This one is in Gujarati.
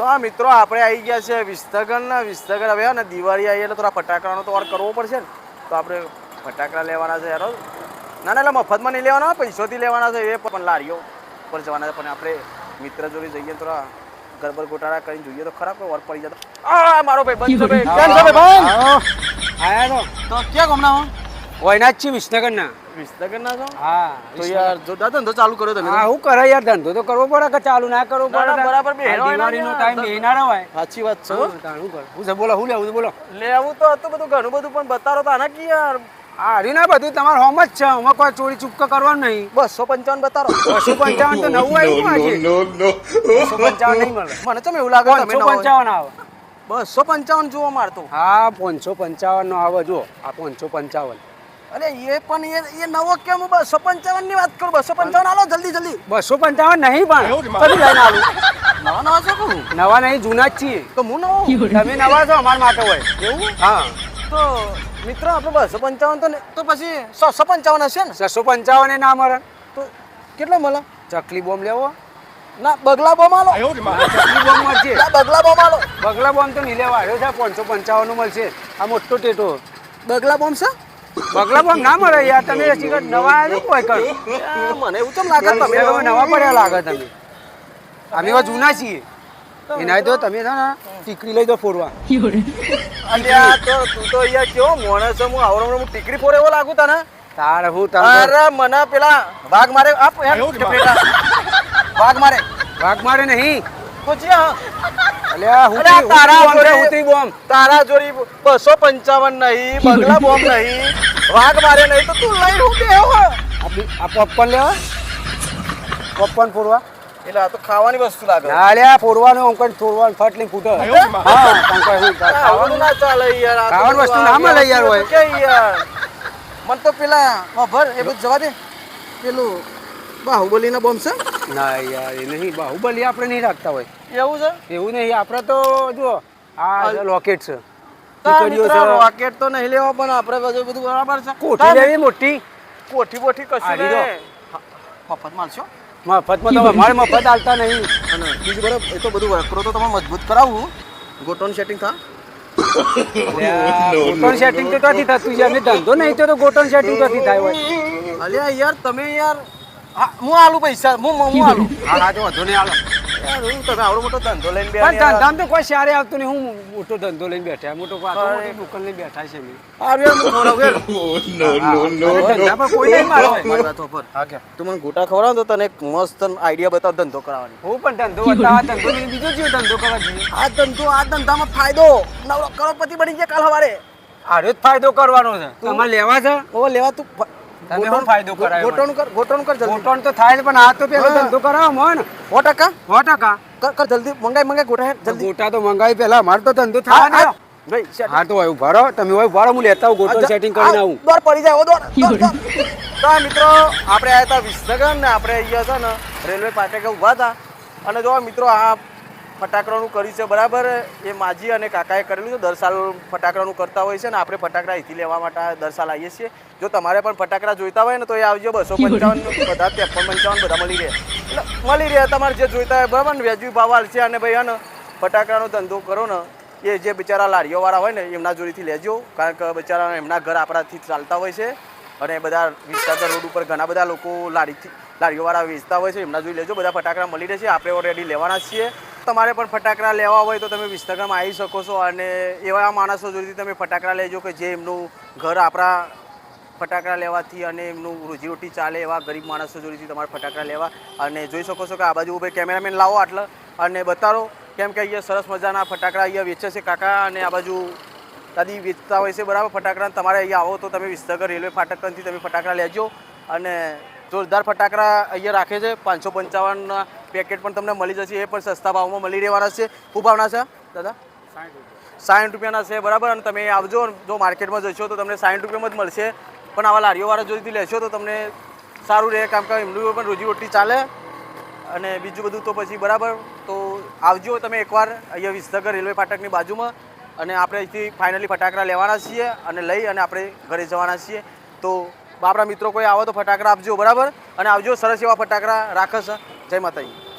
તો આ મિત્રો આપણે આવી ગયા છે વિસનગર ને વિસનગર હવે ને દિવાળી આવી એટલે થોડા ફટાકડાનો તો ઓર કરવો પડશે ને. તો આપણે ફટાકડા લેવાના છે યાર ના ના એટલે મફતમાં નહીં લેવાના પૈસોથી લેવાના છે એ પણ. લારીઓ પર જવાના છે પણ આપણે મિત્ર જોડે જઈએ થોડા ગરબર ગોટાળા કરીને જોઈએ તો ખરાબ ઓર પડી જતો આ મારો ભાઈ બંધ ભાઈ. કેમ છે ભાઈ આયા તો ક્યાં ગમના તો વયનાથ છે વિસનગરના. વિસનગર ના છો? હા તો યાર જોરદાર ધંધો ચાલુ કર્યો તમે હા હું કરે યાર ધંધો તો કરવો પડે કે ચાલુ ના કરવો પડે? બરાબર બે હોય ને દિવાળીનો ટાઈમ બેહી ના રવાય સાચી વાત છે તાણું કર? હું બોલો હું લેવું બોલો. લેવું તો હતું બધું ઘણું બધું પણ બતાવો તો આના કી યાર? હારી ના બધું તમારે હોમ જ છે આમાં કોઈ ચોરી ચૂપકો કરવાનું નહીં. બસો પંચાવન બતાવો બસો પંચાવન તો નવું આવ્યું આજે. બસો પંચાવન નહીં મળે. મને તો એવું લાગે તમે પંચાવન આવે. બસો પંચાવન જુઓ મારતો હા પાંચસો પંચાવન નો આવે જો આ પાંચસો પંચાવન. અરે એ પણ એ એ નવો કેમ હું બસો પંચાવનની વાત કરું બસો. પંચાવન આલો જલ્દી જલ્દી. બસો પંચાવન નહીં પણ કદી લઈને આવું. નવા નવા છો નવા નહીં જૂના જ છીએ. તો હું નવો? તમે નવા છો અમારા માટે હોય. એવું? હા. તો મિત્રો આપણે બસો પંચાવન તો ને તો પછી છસો પંચાવન હશે ને? છસો પંચાવન એ ના મળે. તો કેટલો મળે? ચકલી બોમ્બ લેવો? ના બગલા બોમ આલો ચકલી બોમ્બ મળશે ના બગલા બોમ આલો બગલા બોમ્બ તો નહીં લેવા. આવ્યો છે પાંચસો પંચાવનનું મળશે. આ મોટો ટેટો. બગલા બોમ છે? બગલા બોમ્બ ના મળે યાર તમે હજી નવા આવ્યા કોઈ કર મને એવું કેમ લાગે? તમે તમે નવા પડ્યા લાગે તમે. અમે એવા જૂના છીએ. એના તો તમે છે ને ટીકડી લઈ દો ફોરવા. અલ્યા તો તું તો અહીંયા કેવો મોણસ હું આવરો હું ટીકડી ફોડે એવો લાગુ તને? તાર હું તમે અરે મને પેલા વાઘ મારે આપ વાઘ મારે. વાઘ મારે નહીં. તો જ્યાં તારા જોડે- બસો પંચાવન નહીં બગલા બોમ્બ નહીં. વાઘ મારે નહીં તો તું લઈ હું બેહો. આ પોપકોર્ન લેવા પપ્પન પૂરવા એટલે આ તો ખાવાની વસ્તુ લાગે. આલ્યા ફોડવાનું આમ કરીને ફોડવાનું ફટ. હા કારણ હું આ ના ચાલે યાર આ વસ્તુ ના મળે યાર હોય. કે યાર? મન તો પેલા ખબર એ બધું જવા દે. પેલું બાહુબલી ના બોમ્બ છે? ના યાર એ નહીં. બાહુબલી આપણે નહીં રાખતા હોય. એવું છે? એવું નહીં. આપણે તો જો આ લોકેટ છે. રોકેટ તો નહીં લેવા પણ આપણે બધું બધું બરાબર છે. કોઠી લેવી મોટી? કોઠી બોઠી કશું મફત માલશો? મફતમાં તમે મારે મફત હાલતા નહીં. અને બીજું બરાબર એ તો બધું વકરો તો તમે મજબૂત કરાવવું ગોટોન સેટિંગ થા. ગોટન સેટિંગ તો ત્યાંથી થતું છે. અમે ધંધો નહીં તો ગોટન સેટિંગ ત્યાંથી થાય હોય. અલ્યા યાર તમે યાર હા હું આલું પૈસા હું હું આલું. હા હા તો વાંધો નહીં આલો હું તમે આવડો મોટો ધંધો લઈને પણ ધંધામાં તો કોઈ સારે આવતું નહીં હું મોટો ધંધો લઈને બેઠા. મોટો મોટી દુકાન લઈને બેઠા છે ધંધા પર કોઈ નહીં મારો. તું મને ગોટા ખવડાવ તો તને એક મસ્ત આઈડિયા બતાવ ધંધો કરાવવાની હું પણ ધંધો બતાવવા ધંધો નહીં બીજો જેવો ધંધો કરવા જોઈએ. આ ધંધો આ ધંધામાં ફાયદો. નવરો કરોડપતિ બની જાય કાલ સવારે. આરો જ ફાયદો કરવાનો છે. તમારે લેવા છે? ઓ લેવા તું તમે શું ફાયદો કરાયો ગોટોણ કર ગોટોણ કર જલ્દી. ગોટણ તો થાય પણ આ તો પેલો ધંધો કરાવો મોન. સો ટકા. સો ટકા. કર કર જલ્દી મંગાઈ મંગાઈ ગોટા જલ્દી. ગોટા તો મંગાવી પેલા માર તો ધંધો થાય થવાનો હા. ભાઈ હા તો હોય ભરો તમે હોય ભરો હું લેતા આવું ગોટણ સેટિંગ કરીને આવું. દોર પડી જાય ઓ દોર. તો મિત્રો આપણે આયા હતા વિસનગર ને આપણે અહીંયા છે ને રેલવે પાટકે ઊભા હતા. અને જો મિત્રો આ ફટાકડાનું કર્યું છે બરાબર? એ માજી અને કાકાએ કરેલું છે. દર સાલ ફટાકડાનું કરતા હોય છે ને આપણે ફટાકડા અહીંથી લેવા માટે દર સાલ આવીએ છીએ. જો તમારે પણ ફટાકડા જોઈતા હોય ને તો એ આવજો. બસો પંચાવન બધા ત્રેપન પંચાવન બધા મળી રહે. એટલે મળી રહે તમારે જે જોઈતા હોય બરાબર ને? વ્યાજબી ભાવ હાલશે અને ભાઈ ને ફટાકડાનો ધંધો કરો ને એ જે બિચારા લારીઓવાળા હોય ને એમના જોડેથી લેજો. કારણ કે બિચારા એમના ઘર આપણાથી ચાલતા હોય છે. અને બધા વિસ્તાર રોડ ઉપર ઘણા બધા લોકો લારીથી લારીઓવાળા વેચતા હોય છે. એમના જોઈ લેજો. બધા ફટાકડા મળી રહેશે. આપણે ઓલરેડી લેવાના છીએ. તમારે પણ ફટાકડા લેવા હોય તો તમે વિસ્તારમાં આવી શકો છો અને એવા માણસો જોડેથી તમે ફટાકડા લેજો કે જે એમનું ઘર આપણા ફટાકડા લેવાથી અને એમનું રોજીરોટી ચાલે એવા ગરીબ માણસો જોડેથી તમારે ફટાકડા લેવા. અને જોઈ શકો છો કે આ બાજુ ભાઈ કેમેરામેન લાવો આટલા. અને બતાવો, કેમ કે અહીંયા સરસ મજાના ફટાકડા અહીંયા વેચે છે કાકા અને આ બાજુ દાદી વેચતા હોય છે બરાબર ફટાકડા. તમારે અહીંયા આવો તો તમે વિસનગર રેલવે ફાટકથી તમે ફટાકડા લેજો. અને જોરદાર ફટાકડા અહીંયા રાખે છે. પાંચસો પંચાવનના પેકેટ પણ તમને મળી જશે. એ પણ સસ્તા ભાવમાં મળી રહેવાના છે. શું ભાવના છે, દાદા? સાઠ રૂપિયાના છે, બરાબર? અને તમે આવજો. જો માર્કેટમાં જશો તો તમને સાઠ રૂપિયામાં જ મળશે. પણ આવા લારીઓવાળા જોઈથી લેશો તો તમને સારું રહે. કામ કે એમનું પણ રોજીરોટી ચાલે. અને બીજું બધું તો પછી બરાબર. તો આવજો તમે એકવાર અહીંયા વિસનગર રેલવે ફાટકની બાજુમાં. અને આપણે અહીંથી ફાઇનલી ફટાકડા લેવાના છીએ અને લઈ અને આપણે ઘરે જવાના છીએ. તો આપણા મિત્રો કોઈ આવો તો ફટાકડા આપજો, બરાબર? અને આવજો, સરસ એવા ફટાકડા રાખે છે. જય માતાજી.